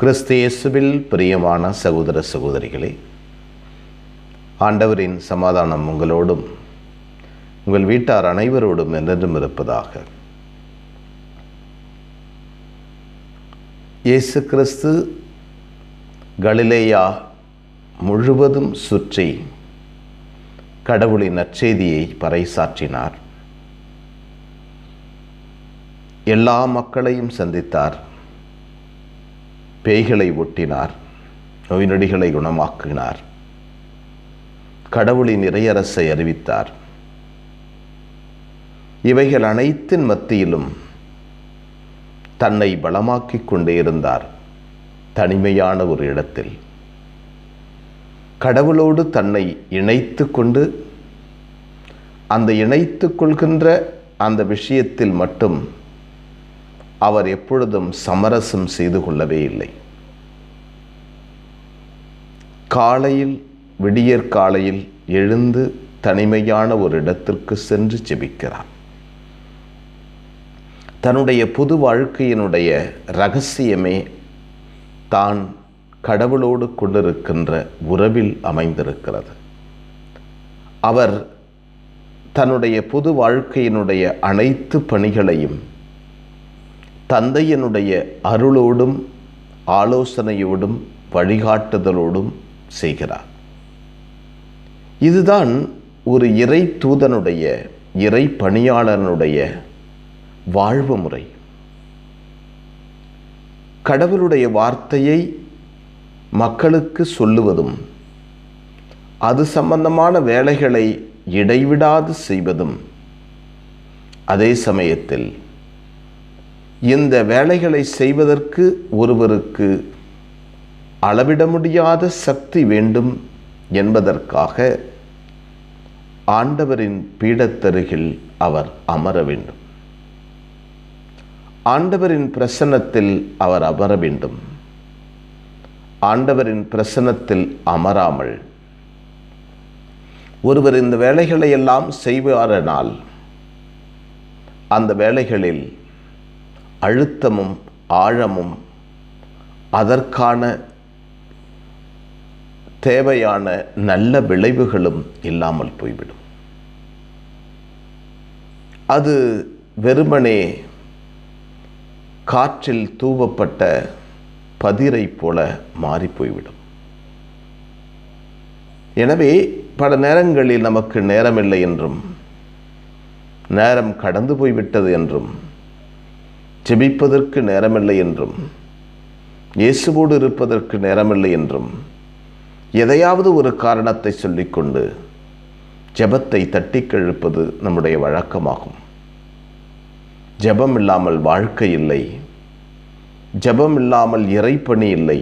கிறிஸ்து இயேசுவில் பிரியமான சகோதர சகோதரிகளே ஆண்டவரின் சமாதானம் உங்களோடும் உங்கள் வீட்டார் அனைவரோடும் என்றென்றும் இருப்பதாக. இயேசு கிறிஸ்து கலிலேயா முழுவதும் சுற்றி கடவுளின் நற்செய்தியை பறைசாற்றினார். எல்லா மக்களையும் சந்தித்தார். பேய்களை ஒட்டினார் நோய் நொடிகளை குணமாக்கினார் கடவுளின் இறையரசை அறிவித்தார். இவைகள் அனைத்தின் மத்தியிலும் தன்னை பலமாக்கிக் கொண்டே இருந்தார் தனிமையான ஒரு இடத்தில். கடவுளோடு தன்னை இணைத்து கொண்டு அந்த இணைத்து கொள்கின்ற அந்த விஷயத்தில் மட்டும் அவர் எப்பொழுதும் சமரசம் செய்து கொள்ளவே இல்லை. காலையில் விடியற் காலையில் எழுந்து தனிமையான ஒரு இடத்திற்கு சென்று ஜெபிக்கிறார். தன்னுடைய புது வாழ்க்கையினுடைய ரகசியமே தான் கடவுளோடு கொண்டிருக்கின்ற உறவில் அமைந்திருக்கிறது. அவர் தன்னுடைய புது வாழ்க்கையினுடைய அனைத்து பணிகளையும் தந்தையனுடைய அருளோடும் ஆலோசனையோடும் வழிகாட்டுதலோடும் செய்கிறார். இதுதான் ஒரு இறை தூதனுடைய இறை பணியாளனுடைய வாழ்வு முறை. கடவுளுடைய வார்த்தையை மக்களுக்கு சொல்லுவதும் அது சம்பந்தமான வேலைகளை இடைவிடாது செய்வதும் அதே சமயத்தில் இந்த வேலைகளை செய்வதற்கு ஒருவருக்கு அளவிட முடியாத சக்தி வேண்டும் என்பதற்காக ஆண்டவரின் பீடத்தருகில் அவர் அமர வேண்டும். ஆண்டவரின் பிரசன்னத்தில் அவர் அமர வேண்டும். ஆண்டவரின் பிரசன்னத்தில் அமராமல் ஒருவர் இந்த வேலைகளை எல்லாம் செய்வாரனால் அந்த வேலைகளில் அழுத்தமும் ஆழமும் அதற்கான தேவையான நல்ல விளைவுகளும் இல்லாமல் போய்விடும். அது வெறுமனே காற்றில் தூவப்பட்ட பதிரை போல மாறி போய்விடும். எனவே பல நேரங்களில் நமக்கு நேரமில்லை என்றும் நேரம் கடந்து போய்விட்டது என்றும் ஜெபிப்பதற்கு நேரமில்லை என்றும் இயேசுவோடு இருப்பதற்கு நேரமில்லை என்றும் எதையாவது ஒரு காரணத்தை சொல்லிக்கொண்டு ஜெபத்தை தட்டி கழிப்பது நம்முடைய வழக்கமாகும். ஜெபம் இல்லாமல் வாழ்க்கை இல்லை. ஜெபம் இல்லாமல் இறைப்பணி இல்லை.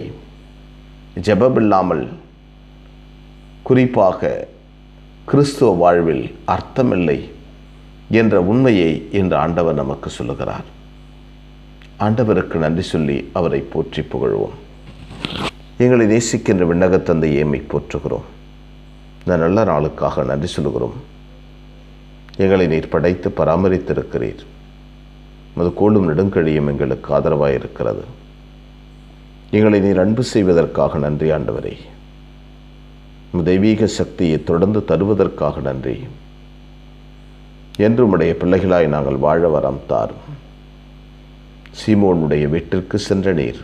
ஜெபம் இல்லாமல் குறிப்பாக கிறிஸ்துவ வாழ்வில் அர்த்தமில்லை என்ற உண்மையை இன்று ஆண்டவர் நமக்கு சொல்லுகிறார். ஆண்டவருக்கு நன்றி சொல்லி அவரை போற்றி புகழ்வோம். எங்களை நேசிக்கின்ற விண்ணகத்தந்தை ஏமை போற்றுகிறோம். இந்த நல்ல நாளுக்காக நன்றி சொல்லுகிறோம். எங்களை நீர் படைத்து பராமரித்திருக்கிறீர். மது கோளும் நெடுங்கழியும் எங்களுக்கு ஆதரவாக இருக்கிறது எங்களை நீர் அன்பு செய்வதற்காக நன்றி ஆண்டவரே. தெய்வீக சக்தியை தொடர்ந்து தருவதற்காக நன்றி. என்றும் உடைய பிள்ளைகளாய் நாங்கள் வாழ வரம் தாரும். சீமோனுடைய வீட்டிற்கு சென்ற நீர்.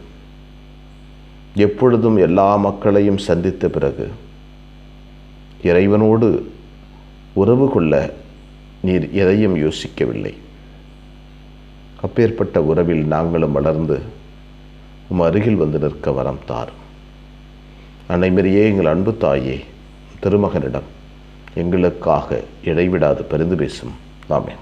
எப்பொழுதும் எல்லா மக்களையும் சந்தித்த பிறகு இறைவனோடு உறவு கொள்ள நீர் எதையும் யோசிக்கவில்லை. அப்பேற்பட்ட உறவில் நாங்களும் வளர்ந்து உம் அருகில் வந்து நிற்க வரம் தார் அனைமரியே எங்கள் அன்பு தாயே திருமகனிடம் எங்களுக்காக இடைவிடாது பரிந்து பேசும் ஆமேன்.